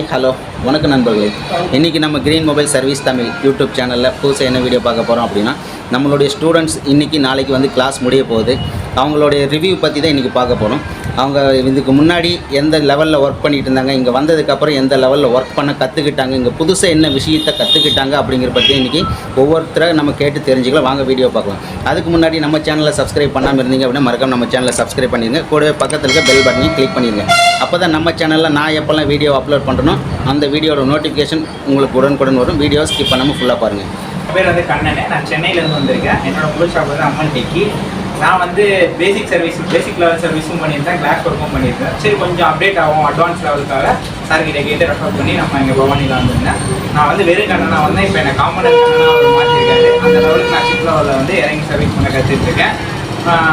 Hi hello. வணக்கம் நண்பர்களே. இன்றைக்கி நம்ம green mobile service Tamil YouTube சேனலில் புதுசாக என்ன வீடியோ பார்க்க போகிறோம் அப்படின்னா நம்மளுடைய ஸ்டூடெண்ட்ஸ் இன்றைக்கி நாளைக்கு வந்து கிளாஸ் முடிய போகுது. அவங்களுடைய ரிவ்யூ பற்றி தான் இன்றைக்கி பார்க்க போகிறோம் அவங்க இதுக்கு முன்னாடி எந்த லெவலில் ஒர்க் பண்ணிகிட்டு இருந்தாங்க இங்கே வந்ததுக்கப்புறம் எந்த லெவலில் ஒர்க் பண்ண கற்றுக்கிட்டாங்க இங்கே புதுசாக என்ன விஷயத்தை கற்றுக்கிட்டாங்க அப்படிங்கிற பற்றி இன்றைக்கி ஒவ்வொருத்தரை நம்ம கேட்டு தெரிஞ்சுக்கலாம். வாங்க வீடியோ பார்க்கலாம். அதுக்கு முன்னாடி நம்ம சேனலை சப்ஸ்கிரைப் பண்ணாமல் இருந்தீங்க அப்படின்னா மறக்காம நம்ம சேனலை சப்ஸ்கிரைப் பண்ணிடுங்க. கூடவே பக்கத்தில் இருக்க பெல் பட்டனையும் கிளிக் பண்ணிடுங்க. அப்போ தான் நம்ம சேனலில் நான் எப்போல்லாம் வீடியோ அப்லோட் பண்ணுறனோ அந்த வீடியோட நோட்டிஃபிகேஷன் உங்களுக்கு உடனுக்குடன் வரும். வீடியோ ஸ்கிப் பண்ணாமல் ஃபுல்லாக பாருங்கள் பேர் வந்து கண்ணனே. நான் சென்னையிலேருந்து வந்திருக்கேன். என்னோட முதல் ஷாப் வந்து அம்மன் டெக்கி நான் வந்து பேசிக் சர்வீஸ் பேசிக் லெவல் சர்வீஸும் பண்ணியிருந்தேன். கிளாஸ் ஒர்க்கும் பண்ணியிருக்கேன் சரி கொஞ்சம் அப்டேட் ஆகும் அட்வான்ஸ் லெவலுக்காக சார் கிட்ட கேட்டு ரெஃபர் பண்ணி நம்ம இங்கே பவானியில் வந்திருந்தேன். நான் வந்து வெறும் கண்ணனாக வந்தேன். இப்போ எனக்கு காமன் மாற்றிருக்காரு அந்த லெவலுக்கு நான் சிப் லெவலில் வந்து இறங்கி சர்வீஸ் பண்ண கற்றுட்ருக்கேன்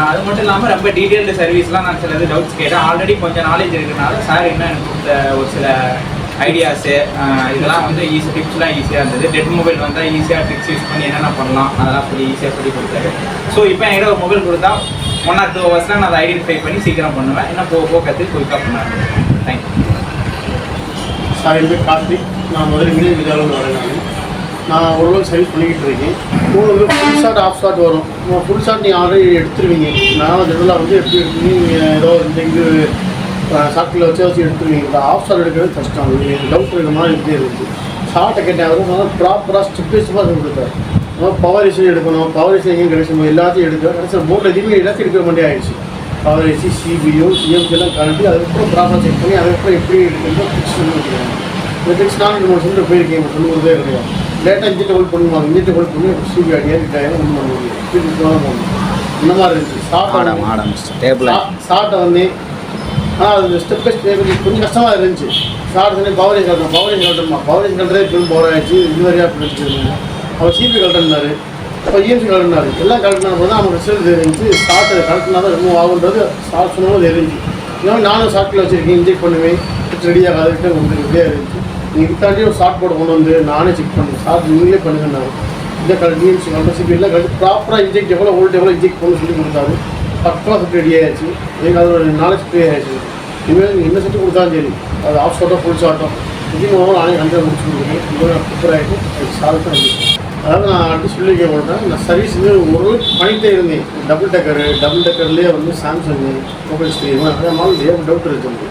அது மட்டும் இல்லாமல் ரொம்ப டீட்டெயில்டு சர்வீஸ்லாம் நான் சில டவுட்ஸ் கேட்டேன். ஆல்ரெடி கொஞ்சம் நாலேஜ் இருக்கிறனால சார் இன்னும் எனக்கு கொடுத்த ஒரு சில ஐடியாஸு இதெல்லாம் வந்து ஈஸி டிப்ஸ்லாம் ஈஸியாக இருந்தது. டெட் மொபைல் வந்தால் ஈஸியாக ட்ரிக்ஸ் யூஸ் பண்ணி என்னென்ன பண்ணலாம் அதெல்லாம் சொல்லி ஈஸியாக சொல்லி கொடுத்தாரு. ஸோ இப்போ என்கிட்ட ஒரு மொபைல் கொடுத்தா ஒன் ஆர் டூ ஹவர்ஸ்லாம் நான் அதை ஐடென்டிஃபை பண்ணி சீக்கிரம் பண்ணுவேன். என்ன போக போக கற்று குயிக்காக பண்ணாரு தேங்க்யூ சார் என் பேர் கார்த்திக். நான் முதல்ல இங்கிலீஷ் வித்யாலயம் வரேன் நான் ஓரளவுக்கு சர்வீஸ் பண்ணிக்கிட்டு இருக்கேன். உங்களுக்கு ஃபுல் ஷாட் ஆஃப் ஷாட் வரும். ஃபுல் ஷாட் நீங்கள் ஆல்ரெடி எடுத்துருவீங்க. நான் ஜெனரலாக வந்து எப்படி எடுத்துருவீங்க நீங்கள் ஏதோ இந்த இது ஷார்ட்டில் வச்சு வச்சு எடுத்துருவீங்க. இந்த ஆஃப் ஷாட் எடுக்கிறது கஷ்டம். டவுட் இருக்கிற மாதிரி இப்படி இருக்குது ஷார்ட்டை கேட்டேன் அவர் ப்ராப்பராக ஸ்டெப் பை ஸ்டெப்பாக கொடுத்தாரு பவர் இஷ்யூ எடுக்கணும். பவர் இஷ்யூ எங்கேயும் கிடைச்சோம் எல்லாத்தையும் எடுக்க கடைசி போர்டில் எதுவுமே எல்லாத்தையும் எடுக்கிற மாதிரி ஆயிடுச்சு. பவர் ஏசி சிபியு சிஎம்சி எல்லாம் கலந்து அதுக்கப்புறம் ப்ராப்பராக செக் பண்ணி அதுக்கப்புறம் எப்படி எடுக்கணும் ஃபிக்ஸ் பண்ணி வைக்கிறாங்க இந்த ஃபிக்ஸ் நான் ரெண்டு மூணு சொல்லிட்டு போயிருக்கேன். சொல்லுவதே கிடையாது. லேட்டாக இன்ஜெக்ட் ஹோல்ட் பண்ணுவாங்க. இன்ஜெக்ட் ஹோல்ட் பண்ணி சிபி அடியாக கிட்டாயிரம் ஒன்றும் பண்ண முடியும் ஸ்பீட் போகணும் இந்த மாதிரி இருந்துச்சு. ஸ்டார்ட் ஆடம் டேபிள் ஷார்ட்டை வந்து ஆனால் அது ஸ்டெப் பை ஸ்டெப் கொஞ்சம் கஷ்டமாக இருந்துச்சு. வந்து பவரேஜ் கட்டணும் பவரேஜ் கட்டணுமா பவரேஜ் கட்டுறதே பெரும் பவர் ஆயிடுச்சு. இது வரையா பிடிச்சிருந்தாங்க அவர் சிபி கட்டணுனாரு அப்போ இஎம்சி கலட்டினாரு எல்லாம் கலட்டினா போது தான் அவங்க ரிசல்ட் தெரிஞ்சு ஷார்ட் கலட்டினா தான் ரிமூவ் ஆகுன்றது ஷார்ட் சொன்னது தெரிஞ்சு. இன்னும் நானும் ஷார்ட்டில் வச்சுருக்கேன் இன்ஜெக்ட் பண்ணுவேன் ரெடியாக அதுக்கிட்ட உங்களுக்கு இப்படியே இருந்துச்சு. நீங்கள் தாண்டி ஒரு ஷார்ட் போட கொண்டு வந்து நானே செக் பண்ணேன் ஷார்ட் நீங்களே பண்ணுங்க நான். இந்த கலர் இஎம்சி கலர் சிபி எல்லாம் ப்ராப்பராக இன்ஜெக்ட் எவ்வளோ வோல்ட் எவ்வளோ இன்ஜெக்ட் பண்ணு சொல்லி கொடுத்தாரு. பக்கமாக செட் ரெடி ஆயிடுச்சு. எனக்கு அது ஒரு நாலேஜ் ஃப்ரீ ஆயிடுச்சு. இனிமேல் நீங்கள் என்ன செட்டு கொடுத்தாலும் சரி. அது ஆஃப் ஷார்ட்டோ ஃபுல் ஷார்ட்டோ இதுக்கு நானே ஹண்ட்ரட் முடிச்சு கொடுக்குறேன். இது நான் ப்ரிப்பேர் ஆகிட்டு அது சால்வ் அதாவது நான் அடுத்து சொல்லிக்க போட்டேன் நான் சர்வீஸ் ஒரு பண்ணிகிட்டே இருந்தேன் டபுள் டக்கரு டபுள் டக்கர்லேயே வந்து சாம்சங் மொபைல் ஸ்க்ரீன் அதே மாதிரி ஏன் டவுட் இருக்குது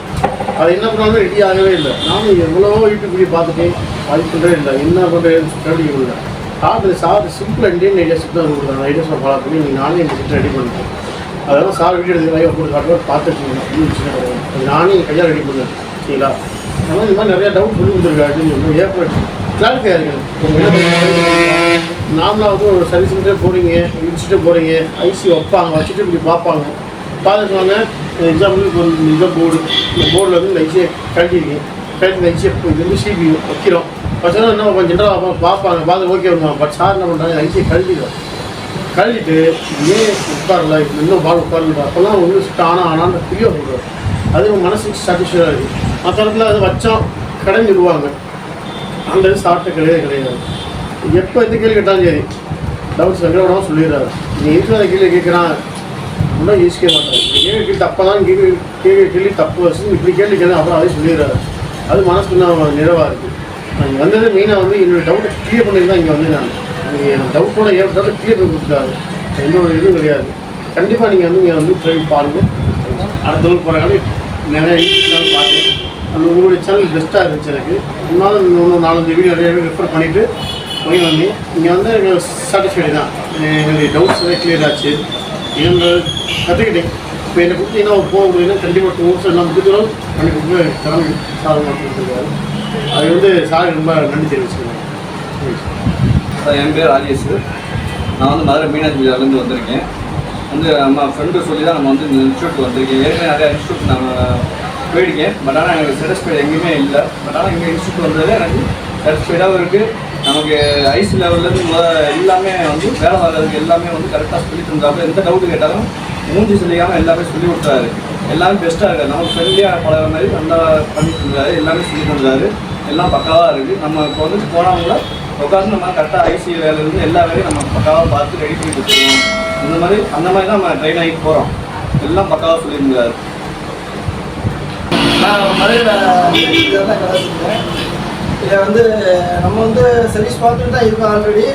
அது என்ன பண்ணாலும் ரெடி ஆகவே இல்லை. நானும் எவ்வளவோ யூடியூப் போய் பார்த்துட்டேன் அது பண்ணுறே இல்லை. என்ன பண்ணுறேன்னு கண்டுபிடிக்க இல்லை sir sir simple Indian ideas தான் கொடுக்குறாங்க. ஐடியாஸை ஃபாலோ பண்ணி நீங்கள் நானே இந்த செட் ரெடி பண்ணிட்டேன். அதெல்லாம் சார் வீடியோ எடுத்து லைவ் போட்டு காட்டுவோம் நானே என் ரெடி பண்ணுறேன் சரிங்களா? அதனால் இந்த மாதிரி நிறையா டவுட் சொல்லி கொடுத்துருக்காரு ஏற்பட்டு கிளாரிஃபை ஆகிருக்கு நார்மலாக வந்து ஒரு சர்வீஸ் சென்டரே போகிறீங்க இடிச்சுட்டு போகிறீங்க ஐசி வைப்பாங்க வச்சுட்டு இப்படி பார்ப்பாங்க. பார்த்துருக்காங்க எக்ஸாம்பிள் இப்போ இந்த போர்டு இந்த போர்டில் வந்து இந்த ஐசியை கழட்டிருக்கீங்க கழட்டி இந்த ஐசியை இது வந்து சிபி வைக்கிறோம். வச்சோன்னா என்ன கொஞ்சம் ஜென்ரலாக பார்ப்பாங்க பார்த்து ஓகே வருவாங்க பட் சார் என்ன பண்ணுறாங்க ஐசியை கழட்டிடுவோம் கழுவிட்டு ஏன் உட்காரல? இன்னும் பால் உட்காரல. அப்போல்லாம் ஒன்று ஆனால் ஆனான்னு ஃப்ரீயாக சொல்கிறார் அது நம்ம மனசுக்கு சாட்டிஸ்ஃபைடாக இருக்குது மற்ற இடத்துல அது வச்சோம் கடன் சொல்லுவாங்க அந்த இது சாப்பிட்ட கிடையவே கிடையாது. எப்போ எந்த கேள்வி கேட்டாலும் சரி டவுட்ஸ் எங்கே சொல்லிடுறாரு. நீ இருக்கிற கேள்வி கேட்குறான் இன்னும் யோசிக்க மாட்டாங்க கேள்வி கேள்வி தப்பாக தான் கேள்வி கேள்வி கேள்வி தப்பு வச்சு இப்படி கேள்வி கேள்வி அப்புறம் அதே சொல்லிடுறாரு. அது மனசுக்கு நான் நிறைவாக இருக்குது நான் வந்தது மெயினாக வந்து என்னோடய டவுட்டை கிளியர் பண்ணி தான் இங்கே வந்து நான். நீங்கள் எனக்கு டவுட்டோட டவுட்டை கிளியர் பண்ணி கொடுத்துட்டாரு. எந்த ஒரு இதுவும் கிடையாது. கண்டிப்பாக நீங்கள் வந்து நீங்கள் வந்து ட்ரைவ் பாருங்கள் அடுத்த ஊர் போகிறாங்க நிறைய யூடியூப் பார்த்தேன் அந்த உங்களுடைய சேனல் பெஸ்ட்டாக இருந்துச்சு எனக்கு. இன்னும் இன்னொன்று நாலஞ்சு வீடியோ நிறைய ரெஃபர் பண்ணிவிட்டு போய் வந்தேன் இங்கே வந்து எனக்கு சாட்டிஸ்ஃபைடு தான். என்னுடைய டவுட்ஸ் எல்லாம் கிளியர் ஆச்சு. எங்கள் கற்றுக்கிட்டேன் இப்போ என்னை கொடுத்தீங்கன்னா போக முடியும்னா கண்டிப்பாக டூ ஹவர்ஸ் எல்லாம் முடிஞ்சாலும் பண்ணி கொடுத்து திறமை சார் கொடுத்துருக்காரு அது வந்து சார் ரொம்ப நன்றி தெரிவிச்சுக்கிறேன். என் பேர் ராஜேஷ். நான் வந்து மதுரை மீனாட்சி விழாலேருந்து வந்திருக்கேன். வந்து நம்ம ஃப்ரெண்டு சொல்லி தான் நம்ம வந்து இந்த இன்ஸ்டியூட் வந்திருக்கேன் ஏற்கனவே நிறையா இன்ஸ்டியூட் நான் போயிருக்கேன். பட் ஆனால் எனக்கு சாட்டிஸ்ஃபைடு எங்கேயுமே இல்லை. பட் ஆனால் இங்கே இன்ஸ்டியூட் வந்தது எனக்கு சாட்டிஸ்ஃபைடாகவும் இருக்குது நமக்கு ஐஸ் லெவல்லேருந்து எல்லாமே வந்து வேலை வர்றதுக்கு எல்லாமே வந்து கரெக்டாக சொல்லி தந்தாப்புல எந்த டவுட்டு கேட்டாலும் மூஞ்சி சொல்லிக்காமல் எல்லாமே சொல்லி கொடுத்தாரு எல்லாமே பெஸ்ட்டாக இருக்காரு நம்ம ஃப்ரெண்ட்லியாக பழகிற மாதிரி நல்லா பண்ணி தந்தாரு எல்லாமே சொல்லி தந்தாரு எல்லாம் பக்காவாக இருக்குது நம்ம இப்போ வந்து போனவங்கள உட்காந்து நம்ம கரெக்டாக ஐசி வேலையிலேருந்து எல்லா வேலையும் நம்ம பக்காவாக பார்த்து ரெடி பண்ணி கொடுத்துருவோம் இந்த மாதிரி அந்த மாதிரி தான் நம்ம ட்ரெயின் ஆகிட்டு போகிறோம் எல்லாம் பக்காவாக சொல்லியிருந்தார். நான் மதுரையில் தான் கடை இதை வந்து நம்ம வந்து சர்வீஸ் பார்த்துட்டு தான் இருக்கோம் ஆல்ரெடி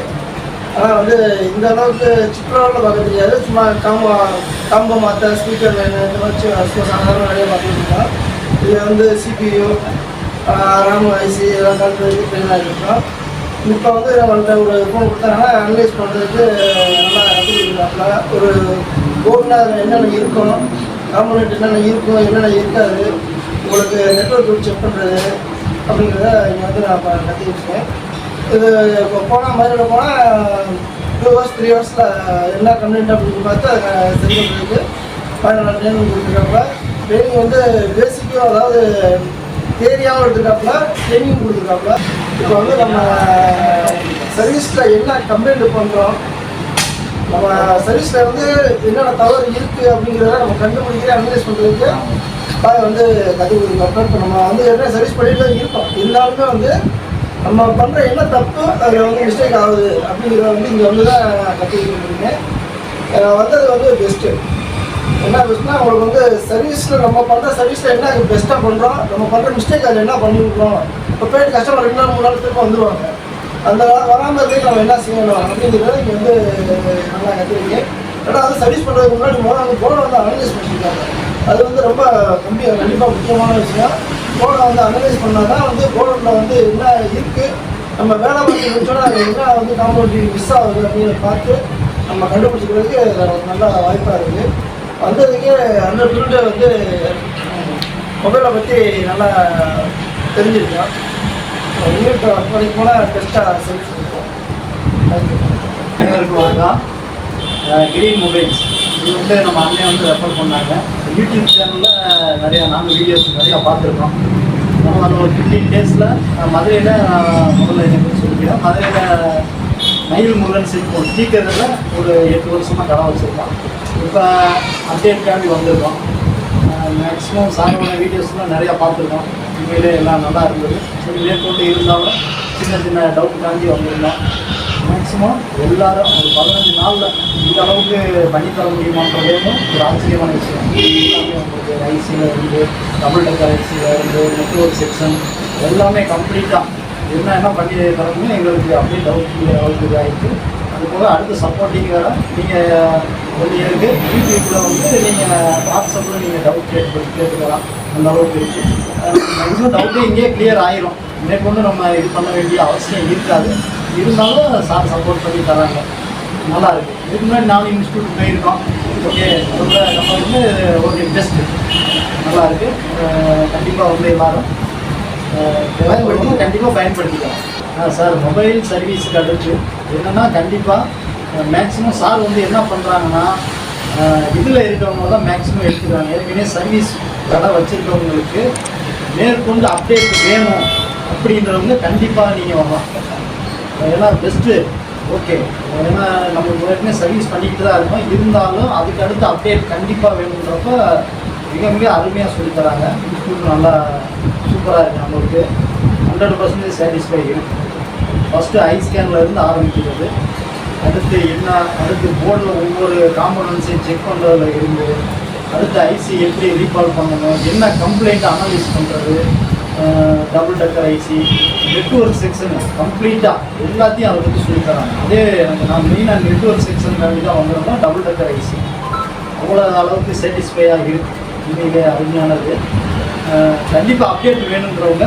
ஆனால் வந்து இந்த அளவுக்கு சிப்ராவில் பார்க்க தெரியாது. சும்மா காம்போ காம்போ மாற்ற ஸ்பீக்கர் லைன் இந்த மாதிரி சாதாரண நிறைய பார்த்துட்டு இருக்கோம். இது வந்து சிபியு ராம வயசு எல்லாம் கலந்து ட்ரெயினாக இருக்கிறோம் இப்போ வந்து நம்மள்ட்ட ஒரு ஃபோன் கொடுத்தாங்கன்னா அனலைஸ் பண்ணுறதுக்கு நல்லா கற்றுக்கிட்டாங்களா ஒரு போர்டில் அதில் என்னென்ன இருக்கும் காம்பனெண்ட் என்னென்ன இருக்கும் என்னென்ன இருக்காது உங்களுக்கு நெட்ஒர்க் செக் பண்ணுறது அப்படிங்கிறத இங்கே வந்து நான் இப்போ கற்றுக்கிட்டேன் இது இப்போ போனால் மதுரையில் போனால் டூ ஹவர்ஸ் த்ரீ ஹவர்ஸில் என்ன கம்ப்ளைண்ட் அப்படின்னு பார்த்து அதை சரி பண்ணுறதுக்கு பதினாலு ட்ரைனிங் கொடுத்துருக்காங்க. ட்ரைனிங் வந்து பேசிக்கும் அதாவது ஏரியாவும் எடுத்துக்காப்புல ட்ரைனிங் கொடுத்துருக்காப்புல இப்போ வந்து நம்ம சர்வீஸில் என்ன கம்ப்ளைண்ட் பண்ணுறோம் நம்ம சர்வீஸில் வந்து என்னென்ன தவறு இருக்குது அப்படிங்கிறத நம்ம கண்டுபிடிக்கிற அனலைஸ் பண்ணுறதுக்கு பாய் வந்து கற்றுக் கொடுக்குறோம் இப்போ நம்ம வந்து என்ன சர்வீஸ் பண்ணிட்டு தான் இருக்கோம். இருந்தாலுமே வந்து நம்ம பண்ணுற என்ன தப்பு அதில் வந்து மிஸ்டேக் ஆகுது அப்படிங்கிறத வந்து இங்கே வந்து தான் கற்றுக்கிட்டு கொடுக்குறீங்க வந்தது வந்து பெஸ்ட்டு என்ன பெஸ்ட்னா உங்களுக்கு வந்து சர்வீஸில் நம்ம பண்ணுற சர்வீஸில் என்ன பெஸ்ட்டாக பண்ணுறோம் நம்ம பண்ணுற மிஸ்டேக் அதில் என்ன பண்ணிருக்கோம் இப்போ போயிட்டு கஸ்டமர் ரெண்டு நாள் மூணு நாள் திரும்ப வந்துடுவாங்க அந்த வராமல் இருக்கு நம்ம என்ன செய்யணும் அப்படிங்கிறத இங்கே வந்து நல்லா கற்றுக்கிங்க ரெண்டாவது சர்வீஸ் பண்ணுறதுக்கு முன்னாடி முதல்ல அந்த போனை வந்து அனலைஸ் பண்ணியிருக்காங்க அது வந்து ரொம்ப கம்பி கண்டிப்பாக முக்கியமான விஷயம். ஃபோனை வந்து அனலைஸ் பண்ணால் தான் வந்து ஃபோனில் வந்து என்ன இருக்குது நம்ம வேலை பார்த்து முடிச்சோன்னா அது என்ன வந்து காம்பவுண்ட் மிஸ் ஆகுது அப்படின்னு பார்த்து நம்ம கண்டுபிடிச்சிக்கிறதுக்கு நல்ல வாய்ப்பாக இருக்குது வந்ததுக்கே அந்த ஃபீல்டை வந்து மொபைலை பற்றி நல்லா தெரிஞ்சிருக்கோம். யூனிட் ஒர்க் பண்ணி போனால் பெஸ்ட்டாக சர்வீஸ் அனைவருக்கும் வணக்கம். கிரீன் மொபைல்ஸ் இது வந்து நம்ம அண்ணன் வந்து ரெஃபர் பண்ணாங்க. யூடியூப் சேனலில் நிறையா நாங்கள் வீடியோஸ் நிறையா பார்த்துருக்கோம். நம்ம அந்த ஒரு ஃபிஃப்டீன் டேஸில் மதுரையில் முதல்ல எனக்கு சொல்லிக்கிறேன்? மதுரையில் மயில் முருகன் சில்க் ஸ்பீக்கரில் ஒரு எட்டு வருஷமாக கடை வச்சுருக்கோம். இப்போ அப்டேட்காண்டி வந்திருக்கோம். மேக்ஸிமம் சாரோட வீடியோஸ்லாம் நிறையா பார்த்துருக்கோம். உண்மையிலே எல்லாம் நல்லா இருந்தது. சரி மேற்கொண்டு இருந்தாலும் சின்ன சின்ன டவுட் காண்டி வந்திருந்தோம். மேக்ஸிமம் எல்லாரும் ஒரு பதினஞ்சு நாளில் இந்த அளவுக்கு பண்ணித்தர தர ஒரு ஆச்சரியமான விஷயம். எல்லாமே உங்களுக்கு ஐசியில் இருந்து டபுள் டெக்கர் ஐசியில் இருந்து நெட்ஒர்க் செக்ஷன் எல்லாமே கம்ப்ளீட்டாக என்ன என்ன பண்ணி தரணும்னு எங்களுக்கு அப்படியே டவுட் அளவுக்கு ஆகிட்டு அது போக அடுத்து சப்போர்ட்டிங் வேறு. நீங்கள் ஒன் இருக்கு யூடியூப்பில் வந்து நீங்கள் வாட்ஸ்அப்பில் நீங்கள் டவுட் கேட்டு கேட்டுக்கலாம். அந்த அளவுக்கு இருக்குது மேக்ஸிமம் டவுட்டே இங்கேயே கிளியர் ஆயிரும். மேற்கொண்டு நம்ம இது பண்ண வேண்டிய அவசியம் இருக்காது. இருந்தாலும் சார் சப்போர்ட் பண்ணி தராங்க. நல்லாயிருக்கு இதுக்கு முன்னாடி நானும் இன்ஸ்டியூட் போயிருக்கோம். ஓகே ரொம்ப நம்ம வந்து ஓகே பெஸ்ட் நல்லா இருக்குது கண்டிப்பாக வந்து எல்லாரும் பயன்படுத்தி கண்டிப்பாக பயன்படுத்திக்கலாம். சார் மொபைல் சர்வீஸுக்கு அடுத்து என்னென்னா கண்டிப்பாக மேக்ஸிமம் சார் வந்து என்ன பண்ணுறாங்கன்னா இதில் இருக்கிறவங்க தான் மேக்ஸிமம் எடுத்துக்கிறாங்க. ஏற்கனவே சர்வீஸ் கடை வச்சுருக்கவங்களுக்கு மேற்கொண்டு அப்டேட் வேணும் அப்படின்றவங்க கண்டிப்பாக நீங்கள் வரலாம். ஏன்னா பெஸ்ட்டு ஓகே ஏன்னா நம்ம ஏற்கனவே சர்வீஸ் பண்ணிக்கிட்டு தான் இருக்கோம். இருந்தாலும் அதுக்கு அடுத்து அப்டேட் கண்டிப்பாக வேணுன்றப்ப மிக மிக அருமையாக சொல்லித் தராங்க. இன்ஸ்டியூட் நல்லா சூப்பராக இருக்குது நம்மளுக்கு ஹண்ட்ரட் பர்சன்டேஜ் சாட்டிஸ்ஃபை ஃபஸ்ட்டு ஐ ஸ்கேன்லேருந்து ஆரம்பிக்கிறது. அடுத்து என்ன அடுத்து போர்டில் ஒவ்வொரு காம்பனன்ஸையும் செக் பண்ணுறதுல இருந்து அடுத்து ஐசி எப்படி ரீகால் பண்ணணும் என்ன கம்ப்ளைண்ட் அனலைஸ் பண்ணுறது double decker IC network section கம்ப்ளீட்டாக எல்லாத்தையும் அதை பற்றி சொல்லித் தராங்க அதே எனக்கு நான் மெயினாக நெட்ஒர்க் செக்ஷன் வேண்டி தான் வந்துருந்தோம் டபுள் டக்கர் ஐசி அவ்வளோ அளவுக்கு சாட்டிஸ்ஃபையாக இருக்கு. உண்மையிலே அருமையானது. கண்டிப்பாக அப்டேட் வேணுன்றவங்க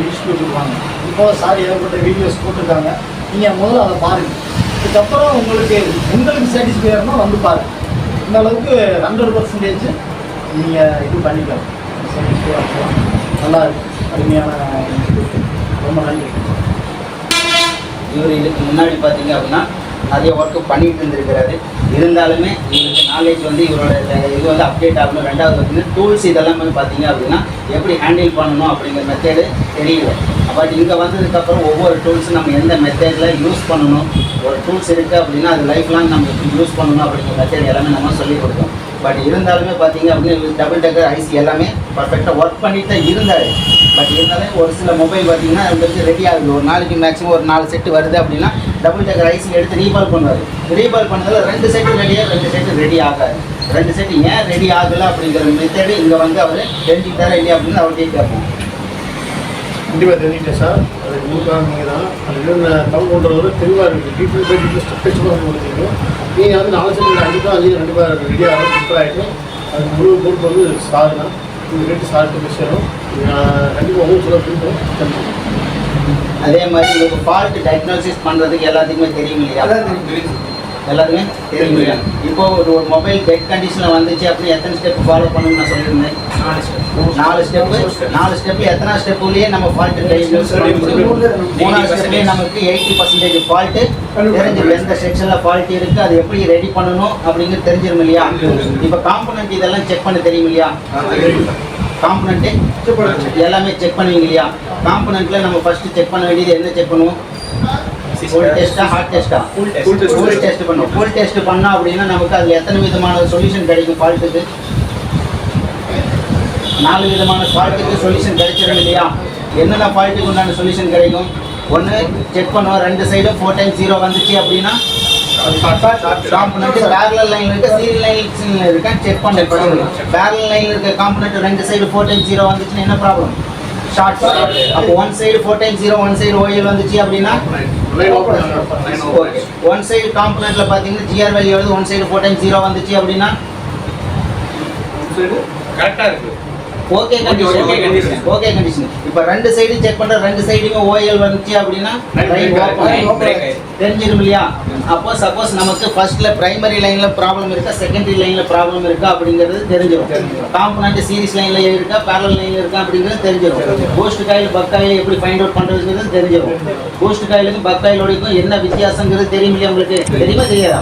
இன்ஸ்டியூட்டுக்கு வாங்க. இப்போ சார் ஏகப்பட்ட வீடியோஸ் போட்டிருக்காங்க. நீங்கள் முதல்ல அதை பாருங்கள் இதுக்கப்புறம் உங்களுக்கு உங்களுக்கு சாட்டிஸ்ஃபைடாக வந்து பாருங்கள் இந்த அளவுக்கு ஹண்ட்ரட் பர்சன்டேஜ் நீங்கள் இது பண்ணிக்கலாம் நல்லா இருக்கும். அருமையான ரொம்ப நன்றி. இவர் இதுக்கு முன்னாடி பார்த்தீங்க அப்படின்னா நிறைய ஒர்க்கு பண்ணிட்டு இருந்திருக்கிறாரு. இருந்தாலுமே இவருக்கு நாலேஜ் வந்து இவரோட இது வந்து அப்டேட் ஆகணும். ரெண்டாவது பார்த்தீங்கன்னா டூல்ஸ் இதெல்லாம் வந்து பார்த்தீங்க அப்படின்னா எப்படி ஹேண்டில் பண்ணணும் அப்படிங்கிற மெத்தேடு தெரியல. பட் இங்கே வந்ததுக்கப்புறம் ஒவ்வொரு டூல்ஸும் நம்ம எந்த மெத்தேடில் யூஸ் பண்ணணும் ஒரு டூல்ஸ் இருக்குது அப்படின்னா அது லைஃப் லாங் நம்ம எப்படி யூஸ் பண்ணணும் அப்படிங்கிற மெத்தேட் எல்லாமே நம்ம சொல்லிக் கொடுத்தோம். பட் இருந்தாலுமே பார்த்தீங்க அப்படின்னா டபுள் டக்கர் ஐசி எல்லாமே பர்ஃபெக்டாக ஒர்க் பண்ணிட்டு தான் இருந்தார். பட் இருந்தாலும் ஒரு சில மொபைல் பார்த்தீங்கன்னா உங்களுக்கு ரெடி ஆகுது ஒரு நாளைக்கு மேக்ஸிமம் ஒரு நாலு செட்டு வருது அப்படின்னா டபுள் டக்கர் ஐசி எடுத்து ரீபால் பண்ணுவார். ரீபால் பண்ணதில் ரெண்டு செட்டு ரெடியாக ரெண்டு செட்டு ரெடி ஆகாது. ரெண்டு செட்டு ஏன் ரெடி ஆகலை அப்படிங்கிற மெத்தடு இங்கே வந்து அவர் தெரிஞ்சுக்கிட்டாரா இல்லையா அப்படின்னு அவர்கிட்ட கேட்போம். கண்டிப்பாக தெரிஞ்சுக்கிட்டேன் சார். அது உங்களுக்காக நீங்கள் தான். அது இன்னும் தமிழ் கொண்டவர் தெளிவாக இருக்குது detail by detail step by ஸ்டெப்பாக கொடுத்தீங்க நீங்கள் வந்து நாலு செகண்ட் அஞ்சு தான் அஞ்சு கண்டிப்பாக ரெடியாக ப்ரிப்பேர் ஆகிட்டு அது முழு பொறுப்பு வந்து சார் தான். நீங்கள் ரேட்டு சார்ட்டு பேசணும் நான் கண்டிப்பாக உங்களுக்கு சொல்ல விரும்புகிறேன் அதே மாதிரி உங்களுக்கு ஃபால்ட் டயக்னோசிஸ் பண்ணுறதுக்கு எல்லாத்துக்குமே தெரியும் இல்லையா. எல்லாத்துக்குமே தெரியும் இல்லையா? இப்போ ஒரு ஒரு மொபைல் டெட் கண்டிஷனில் வந்துச்சு அப்படின்னு எத்தனை ஸ்டெப் ஃபாலோ பண்ணணும்னு நான் சொல்லியிருந்தேன். நாலு ஸ்டெப்பு நாலு ஸ்டெப்பு எத்தனை ஸ்டெப்புலேயே நம்ம ஃபால்ட்டு மூணாவது ஸ்டெப்லேயே நமக்கு எயிட்டி பர்சன்டேஜ் ஃபால்ட்டு தெரிஞ்சிடும் எந்த செக்ஷனில் ஃபால்ட் இருக்குது அது எப்படி ரெடி பண்ணணும் அப்படிங்கிறது தெரிஞ்சிடும் இல்லையா? இப்போ காம்பனண்ட் இதெல்லாம் செக் பண்ண தெரியும் இல்லையா? காம்பனண்ட்டு எல்லாமே செக் பண்ணுவீங்க இல்லையா? காம்பனண்ட்டில் நம்ம ஃபஸ்ட்டு செக் பண்ண வேண்டியது என்ன செக் பண்ணுவோம்? ஃபுல் டெஸ்ட்டா ஹார்ட் டெஸ்ட்டா Full test. Full full test பண்ணுவோம். ஃபுல் டெஸ்ட் பண்ணா அப்படின்னா நமக்கு அதில் எத்தனை விதமான சொல்யூஷன் கிடைக்கும் ஃபால்ட்டுக்கு நாலு விதமான ஃபால்ட்டுக்கு சொல்யூஷன் கிடைச்சிடும் இல்லையா? என்னென்ன ஃபால்ட்டுக்கு உண்டான சொல்யூஷன் கிடைக்கும்? ஒன்று செக் பண்ணுவோம். ரெண்டு சைடும் ஃபோர் டைம் ஜீரோ வந்துச்சு அப்படின்னா காம்பனண்ட் பேரலல் லைன் இருக்க சீரியல் லைன் இருக்க செக் பண்ண பேரலல் லைன் இருக்க காம்பனண்ட் ரெண்டு சைடு ஃபோர் டைம் ஜீரோ வந்துச்சுன்னா என்ன ப்ராப்ளம் ஷார்ட் அப்போ one side four time zero one side OL வந்துச்சு அப்படின்னா ஒன் சைடு காம்பனண்ட்ல பார்த்தீங்கன்னா GR value one side four time zero வந்துச்சு அப்படின்னா கரெக்டாக இருக்குது இருக்கு. Okay Okay, okay condition. Okay condition இப்போ ரெண்டு சைடு செக் பண்ற ரெண்டு சைடுமே ஓஎல் வந்துச்சு அப்படின்னா. தெரிஞ்சிடும் இல்லையா? அப்போ சப்போஸ் நமக்கு ஃபர்ஸ்ட்ல பிரைமரி லைன்ல ப்ராப்ளம் இருக்கா செகண்டரி லைன்ல ப்ராப்ளம் இருக்கா அப்படிங்கிறது தெரிஞ்சிடும் காம்பனண்ட் சீரிஸ் லைன்ல இருக்கா பேரல் லைன்ல இருக்கா அப்படிங்கிறது தெரிஞ்சிடும் போஸ்ட் காயில் பக் காயில் எப்படி ஃபைண்ட் அவுட் பண்றதுங்கிறது தெரிஞ்சிடும் போஸ்ட் காயிலுக்கும் பக் காயிலோடையும் என்ன வித்தியாசங்கிறது தெரியும் இல்லையா உங்களுக்கு? தெரியுமா. தெரியாதா.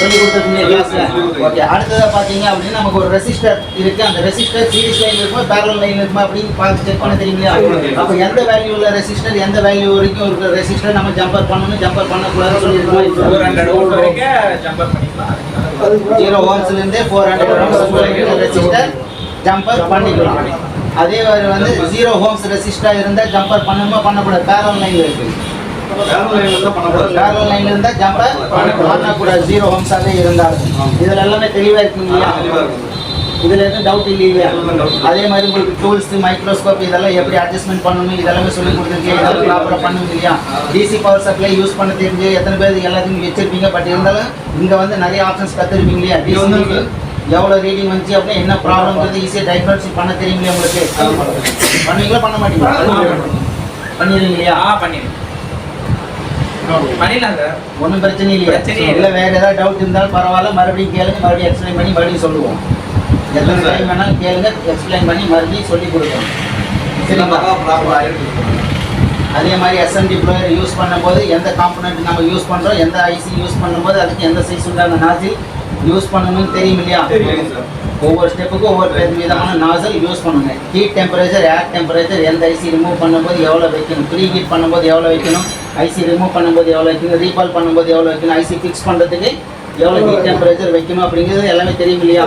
சொல்லி கொடுத்துருக்கீங்க கிளாஸ்ல. ஓகே அடுத்ததா பாத்தீங்க அப்படின்னா நமக்கு ஒரு ரெசிஸ்டர் இருக்கு. அந்த ரெசிஸ்டர் சீரிஸ் லைன் இருக்குமா. பேரல் லைன் இருக்குமா அப்படின்னு பார்த்து செக் பண்ண இல்லையா அப்போ எந்த வேல்யூ உள்ள ரெசிஸ்டர் எந்த வேல்யூ வரைக்கும் இருக்கிற ரெசிஸ்டர் நம்ம ஜம்பர் பண்ணணும் ஜம்பர் பண்ணக்கூடாதுன்னு சொல்லியிருக்கோம்? 400 volt வரைக்கும் jump up பண்ணிக்கலாம். அது கூட ஜீரோ ஓம்ஸ்ல இருந்து four hundred ohms resistor jumper பண்ணிக்கலாம். அதே மாதிரி வந்து ஜீரோ ஹோம்ஸ் ரெசிஸ்டர் இருந்தா ஜம்பர் பண்ணணுமா பண்ணக்கூடாது. பேரல் லைன் இருக்கு. பேரல் லைன்ல இருந்தா ஜம்பர் பண்ணக்கூடாது. ஜீரோ ஹோம்ஸாவே இருந்தாலும் இதுல எல்லாமே தெளிவா இருக்குங்க இல்லையா? இதுல எதுவும் டவுட் இல்லையா அதே மாதிரி உங்களுக்கு டூல்ஸ் மைக்ரோஸ்கோப் இதெல்லாம் எப்படி அட்ஜஸ்ட்மெண்ட் பண்ணணும் இதெல்லாம் சொல்லி கொடுத்துருக்கீங்க. இதெல்லாம் ப்ராப்பராக பண்ணுவீங்க இல்லையா? டிசி பவர் சப்ளை யூஸ் பண்ண தெரிஞ்சு எத்தனை பேர் எல்லாத்தையும் வச்சிருப்பீங்க? பட் இருந்தாலும் இங்க வந்து நிறைய ஆப்ஷன்ஸ் கத்துருப்பீங்க இல்லையா? டிசி எவ்வளோ ரீடிங் வந்துச்சு அப்படின்னா என்ன ப்ராப்ளம்ங்கிறது ஈஸியாக டயக்னோசிஸ் பண்ண இல்லையா உங்களுக்கு? பண்ணுவீங்களா? பண்ண மாட்டீங்களா? பண்ணிடுவீங்க இல்லையா? ஆ, பண்ணிடலாம். ஒன்றும் பிரச்சனை இல்லையா. இல்லை. வேற ஏதாவது டவுட் இருந்தாலும் பரவாயில்ல. மறுபடியும் கேளுங்க. மறுபடியும் எக்ஸ்பிளைன் பண்ணி மறுபடியும் சொல்லுவோம். எத்தனை டைம் வேணாலும் கேளுங்க எக்ஸ்பிளைன் பண்ணி மறுபடியும் சொல்லி கொடுப்போம் சரிங்களா அதே மாதிரி எஸ்எம்டி ப்ளோயர் யூஸ் பண்ணும்போது எந்த காம்பனண்ட் நம்ம யூஸ் பண்ணுறோம் எந்த ஐசி யூஸ் பண்ணும்போது அதுக்கு எந்த சைஸ் உண்டான நாசில் யூஸ் பண்ணணும்னு தெரியும் இல்லையா? ஒவ்வொரு ஸ்டெப்புக்கும் ஒவ்வொரு விதமான நாசல் யூஸ் பண்ணுங்க. ஹீட் டெம்பரேச்சர் ஏர் டெம்பரேச்சர் எந்த ஐசி ரிமூவ் பண்ணும்போது எவ்வளோ வைக்கணும்? ப்ரீ ஹீட் பண்ணும்போது எவ்வளோ வைக்கணும்? ஐசி ரிமூவ் பண்ணும்போது எவ்வளோ வைக்கணும்? ரீபால் பண்ணும்போது எவ்வளோ வைக்கணும்? ஐசி ஃபிக்ஸ் பண்ணுறதுக்கு எவ்வளோ ஹீட் டெம்பரேச்சர் வைக்கணும் அப்படிங்கிறது எல்லாமே தெரியும் இல்லையா?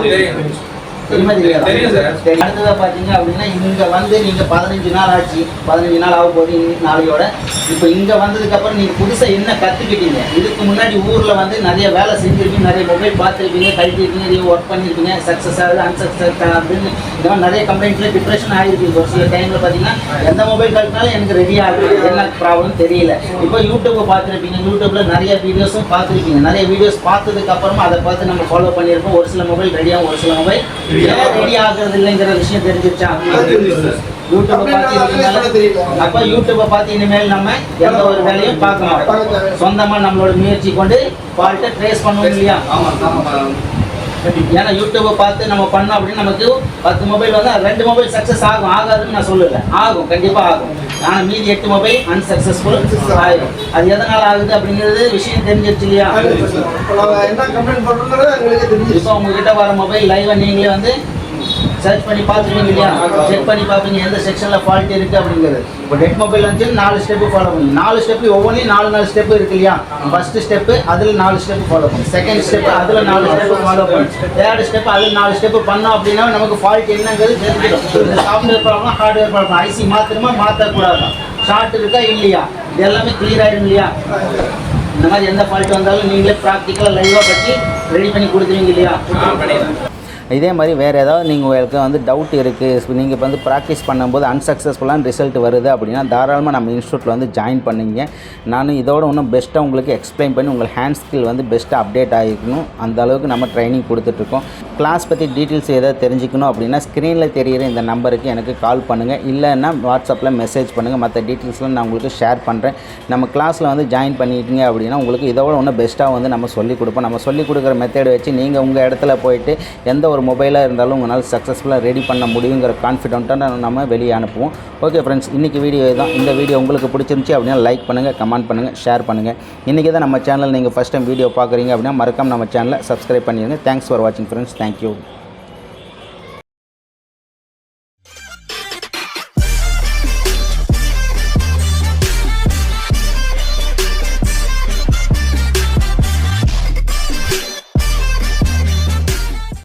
தெரியும். சார். அடுத்ததாக பார்த்தீங்க அப்படின்னா இங்கே வந்து நீங்கள் பதினஞ்சு நாள் ஆச்சு. பதினஞ்சு நாள் ஆக இன்னைக்கு நாளையோட. இப்போ இங்கே வந்ததுக்கப்புறம் நீங்கள் புதுசாக என்ன கற்றுக்கிட்டீங்க இதுக்கு முன்னாடி ஊரில் வந்து நிறைய வேலை செஞ்சுருப்பீங்க நிறைய மொபைல் பார்த்துருப்பீங்க கழட்டிருப்பீங்க நிறைய ஒர்க் பண்ணியிருப்பீங்க சக்ஸஸ் ஆகுது அன்சக்ஸஸ் அப்படின்னு. இந்த மாதிரி நிறைய கம்ப்ளைண்ட்ஸில் டிப்ரெஷன் ஆகிருக்கு ஒரு சில டைமில் பார்த்தீங்கன்னா எந்த மொபைல் கழட்டினாலும் எனக்கு ரெடி ஆகுது. என்ன ப்ராப்ளம் தெரியல. இப்போ யூடியூப்பை பார்த்துருப்பீங்க. யூடியூப்பில் நிறைய வீடியோஸும் பார்த்துருப்பீங்க. நிறைய வீடியோஸ் பார்த்ததுக்கு அப்புறமா அதை பார்த்து நம்ம ஃபாலோ பண்ணியிருப்போம். ஒரு சில மொபைல் ரெடியாகும் ஒரு சில மொபைல் ரெடி ஆகுறது இல்லைங்கிற விஷயம் தெரிஞ்சிருச்சா யூடியூப்பை பார்த்து? அப்ப யூடியூப்பை பார்த்து இனிமேல் நம்ம எந்த ஒரு வேலையும் பார்க்க மாட்டோம். சொந்தமா நம்மளோட முயற்சி கொண்டு ஃபால்ட்டை ட்ரேஸ் பண்ணுவோம் இல்லையா? ஏன்னா யூடியூப்பை பார்த்து நம்ம பண்ணோம் அப்படின்னு நமக்கு பத்து மொபைல் வந்து ரெண்டு மொபைல் சக்ஸஸ் ஆகும். ஆகாதுன்னு நான் சொல்லல. ஆகும். கண்டிப்பா ஆகும். ஆனால் மீதி எட்டு மொபைல் அன்சக்சஸ்ஃபுல் ஆயிடும் அது எதனால ஆகுது அப்படிங்கிறது விஷயம் தெரிஞ்சிருச்சு இல்லையா? இப்போ உங்ககிட்ட வர மொபைல் லைவா நீங்களே வந்து சர்ச் பண்ணி பார்த்துருவீங்க இல்லையா? செக் பண்ணி பார்ப்பீங்க எந்த செக்ஷனில் ஃபால்ட் இருக்குது அப்படிங்கிறது. இப்போ டெட் மொபைல் வந்து நாலு ஸ்டெப்பு ஃபாலோ பண்ணுங்க நாலு ஸ்டெப்பு ஒவ்வொன்றையும் நாலு நாலு ஸ்டெப் இருக்கு இல்லையா? ஃபர்ஸ்ட் ஸ்டெப்பு அதில் நாலு ஸ்டெப் ஃபாலோ பண்ணுங்க செகண்ட் ஸ்டெப் அதில் நாலு ஸ்டெப் ஃபாலோ பண்ணும் தேர்ட் ஸ்டெப் அதில் நாலு ஸ்டெப் பண்ணோம் அப்படின்னா நமக்கு ஃபால்ட் என்னங்கிறது தெரிஞ்சிடும். Software problem hardware problem IC மாத்திரமா மாற்றக்கூடாது ஷார்ட் இருக்கா இல்லையா? இது எல்லாமே கிளியர் ஆயிடும் இல்லையா? இந்த மாதிரி எந்த ஃபால்ட் வந்தாலும் நீங்களே ப்ராக்டிக்கலாக லைவாக பற்றி ரெடி பண்ணி கொடுத்துருவீங்க இல்லையா? இதே மாதிரி வேறு ஏதாவது நீங்கள் உங்களுக்கு வந்து டவுட் இருக்குது நீங்கள் இப்போ வந்து ப்ராக்டிஸ் பண்ணும்போது அன்சக்ஸஸ்ஃபுல்லான ரிசல்ட் வருது அப்படின்னா தாராளமாக நம்ம இன்ஸ்டியூட்டில் வந்து ஜாயின் பண்ணிங்க. நானும் இதோட இன்னும் பெஸ்ட்டாக உங்களுக்கு எக்ஸ்பிளைன் பண்ணி உங்கள் ஹேண்ட் ஸ்கில் வந்து பெஸ்ட்டாக அப்டேட் ஆகிக்கணும். அந்த அளவுக்கு நம்ம ட்ரைனிங் கொடுத்துட்ருக்கோம் கிளாஸ் பற்றி டீட்டெயில்ஸ் ஏதாவது தெரிஞ்சுக்கணும் அப்படின்னா ஸ்க்ரீனில் தெரியிற இந்த நம்பருக்கு எனக்கு கால் பண்ணுங்கள் இல்லைன்னா வாட்ஸ்அப்பில் மெசேஜ் பண்ணுங்கள் மற்ற டீட்டெயில்ஸ்லாம் நான் உங்களுக்கு ஷேர் பண்ணுறேன் நம்ம கிளாஸில் வந்து ஜாயின் பண்ணிட்டீங்க அப்படின்னா உங்களுக்கு இதோட ஒன்று பெஸ்ட்டாக வந்து நம்ம சொல்லிக் கொடுப்போம். நம்ம சொல்லிக் கொடுக்குற மெத்தேடை வச்சு நீங்கள் உங்கள் இடத்துல போயிட்டு எந்த ஒரு மொபைலாக இருந்தாலும் உங்களால் சக்ஸஸ்ஃபுல்லாக ரெடி பண்ண முடியுங்கிற கான்ஃபிடென்ட்டாக நம்ம வெளியே அனுப்புவோம். ஓகே ஃப்ரெண்ட்ஸ் இன்றைக்கி வீடியோ தான் இந்த வீடியோ உங்களுக்கு பிடிச்சிருந்துச்சி அப்படின்னா லைக் பண்ணுங்கள் கமெண்ட் பண்ணுங்கள் ஷேர் பண்ணுங்கள் இன்றைக்கி தான் நம்ம சேனல் நீங்கள் ஃபஸ்ட் டைம் வீடியோ பார்க்குறீங்க அப்படின்னா மறக்காம நம்ம சேனலை சப்ஸ்கிரைப் பண்ணிடுங்க தேங்க்ஸ் ஃபார் வாட்சிங் ஃப்ரெண்ட்ஸ் தேங்க்யூ